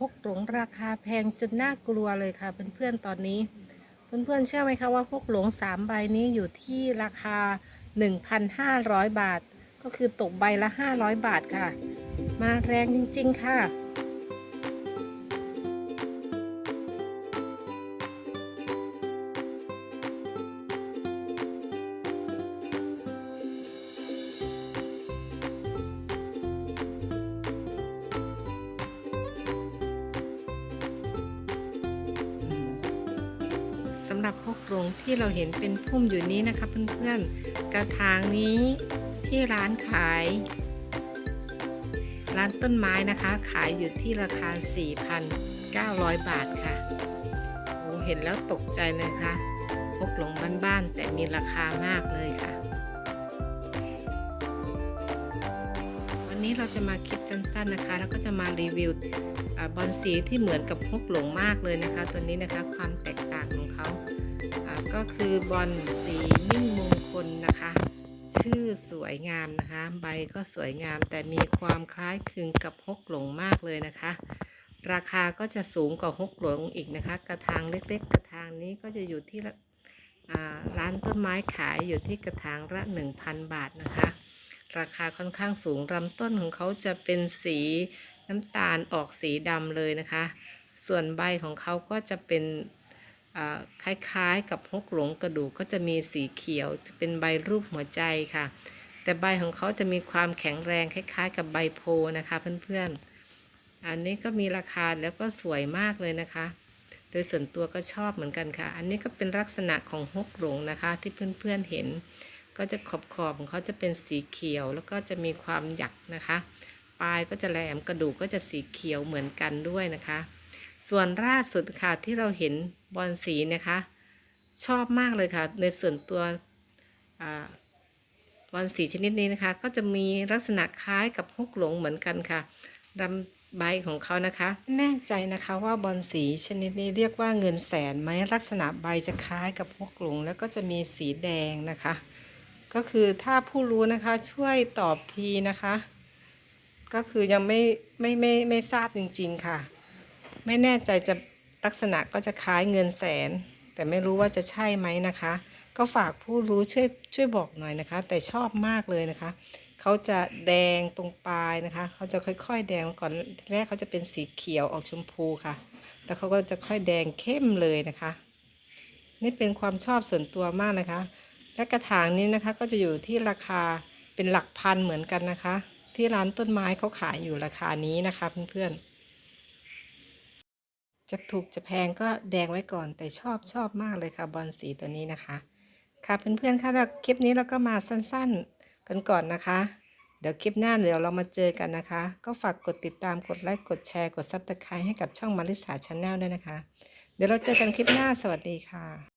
พกหลงราคาแพงจนน่ากลัวเลยค่ะเพื่อนๆตอนนี้ เพื่อนๆเชื่อไหมคะว่าพกหลงสามใบนี้อยู่ที่ราคา 1,500 บาท ก็คือตกใบละ 500 บาทค่ะ มาแรงจริงๆค่ะ สำหรับพวกกรงที่เราเห็นเป็นพุ่มอยู่นี้นะคะ เพื่อนๆ กระถางนี้ที่ร้านขาย ร้านต้นไม้นะคะ ขายอยู่ที่ราคา 4,900 บาทค่ะโอ้เห็นแล้วตกใจนะคะพวกหลงบ้านๆแต่มีราคามากเลยค่ะ เราจะมาคลิปสั้นๆนะคะ แล้วก็จะมารีวิวอบอลสีที่เหมือนกับพกหลงมากเลยนะคะ ตัวนี้นะคะความแตกต่างของเขาก็คือบอลสีมิ่งมงคลนะคะ ชื่อสวยงามนะคะ ใบก็สวยงามแต่มีความคล้ายคลึงกับฮกหลงมากเลยนะคะ ราคาก็จะสูงกว่าฮกหลงอีกนะคะ กระถางเล็ก ๆ กระถางนี้ก็จะอยู่ที่ร้านต้นไม้ขายอยู่ที่กระถางละ 1,000 บาทนะคะ ราคาค่อนข้างสูงลำต้นของเขาจะเป็นสีน้ำตาลออกสีดำเลยนะคะ ส่วนใบของเขาก็จะเป็นคล้ายๆ กับฮกหลงกระดูกก็จะมีสีเขียวเป็นใบรูปหัวใจค่ะ แต่ใบของเขาจะมีความแข็งแรงคล้าย ๆ กับใบโพนะคะเพื่อนๆ อันนี้ก็มีราคาแล้วก็สวยมากเลยนะคะ โดยส่วนตัวก็ชอบเหมือนกันค่ะ อันนี้ก็เป็นลักษณะของฮกหลงนะคะที่เพื่อนๆเห็น ก็จะขอบขอบของเขาจะเป็นสีเขียว แล้วก็จะมีความหยักนะคะปลายก็จะแหลมกระดูกก็จะสีเขียวเหมือนกันด้วยนะคะ ส่วนล่าสุดค่ะที่เราเห็นบอลสีนะคะ ชอบมากเลยค่ะ ในส่วนตัวอบอลสีชนิดนี้นะคะ ก็จะมีลักษณะคล้ายกับฮกหลงเหมือนกันค่ะลำใบของเขานะคะ แน่ใจนะคะว่าบอลสีชนิดนี้เรียกว่าเงินแสนไหมลักษณะใบจะคล้ายกับฮกหลงแล้วก็จะมีสีแดงนะคะ ก็คือถ้าผู้รู้นะคะช่วยตอบทีนะคะ ก็คือยังไม่ไม่ไม่ไม่ทราบจริง ๆค่ะ ไม่แน่ใจจะลักษณะก็จะคล้ายเงินแสน แต่ไม่รู้ว่าจะใช่ไหมนะคะ ก็ฝากผู้รู้ช่วยช่วยบอกหน่อยนะคะ แต่ชอบมากเลยนะคะเขาจะแดงตรงปลายนะคะ เขาจะค่อยๆ แดงก่อนแรกเขาจะเป็นสีเขียวออกชมพูค่ะ แล้วเขาก็จะค่อยแดงเข้มเลยนะคะ นี่เป็นความชอบส่วนตัวมากนะคะ และกระถางนี้นะคะก็จะอยู่ที่ราคาเป็นหลักพันเหมือนกันนะคะ ที่ร้านต้นไม้เขาขายอยู่ราคานี้นะคะเพื่อนๆจะถูกจะแพงก็แดงไว้ก่อนแต่ชอบชอบมากเลยค่ะบอลสีตัวนี้นะคะ ค่ะเพื่อนๆค่ะแล้วคลิปนี้เราก็มาสั้นๆกันก่อนนะคะเดี๋ยวคลิปหน้าเดี๋ยวเรามาเจอกันนะคะ ก็ฝากกดติดตามกดไลค์กดแชร์กดซับสไครต์ให้กับช่องมาริสาชาแนลด้วยนะคะ เดี๋ยวเราเจอกันคลิปหน้าสวัสดีค่ะ